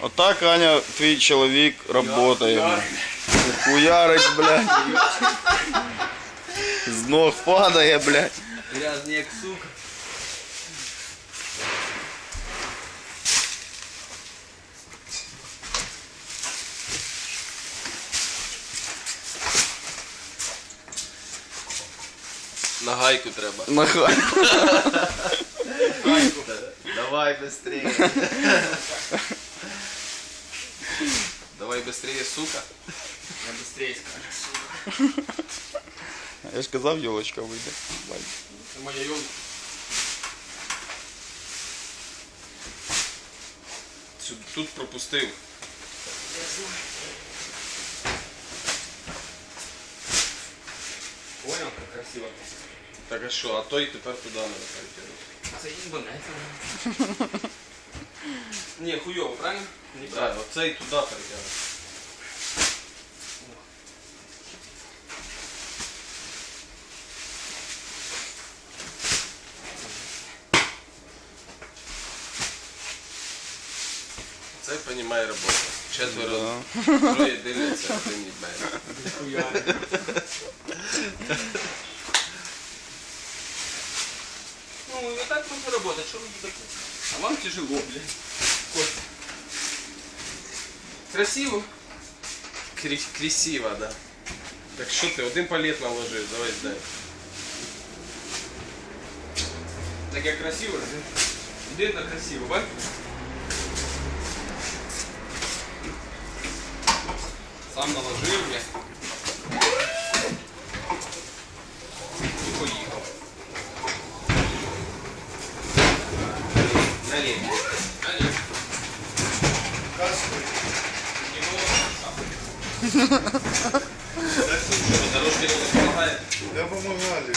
Отак, Аня, твій чоловік працює. Хуярить, блядь. З ног падає, блядь. Грязний як сука. На гайку треба. Нахай. Давай быстрее. Давай быстрее, сука. Я быстрее скажу. Я ж казав, йолочка вийде. Бать. Це моя ёлка. Тут пропустив. Понял, как красиво? Так а що, а той тепер туди не перетягнути. Це ебанается. Ні, хуйово, правильно? Неправильно. Оцей туди перетягнути. Це понімає роботу. Четверо, Да. троє дивляться, один їбе. Ну, Так можно работать, что вы такое? А вам тяжело, блядь. Костя. Красиво? Крі- красиво, да. Так що ти, один палет наложив, давай здай. Так я красиво, да? Где это красиво, бать? Сам наложил, блядь. Допомагає. Да помогали.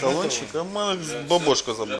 Талончик, а в мене бабошка забрала.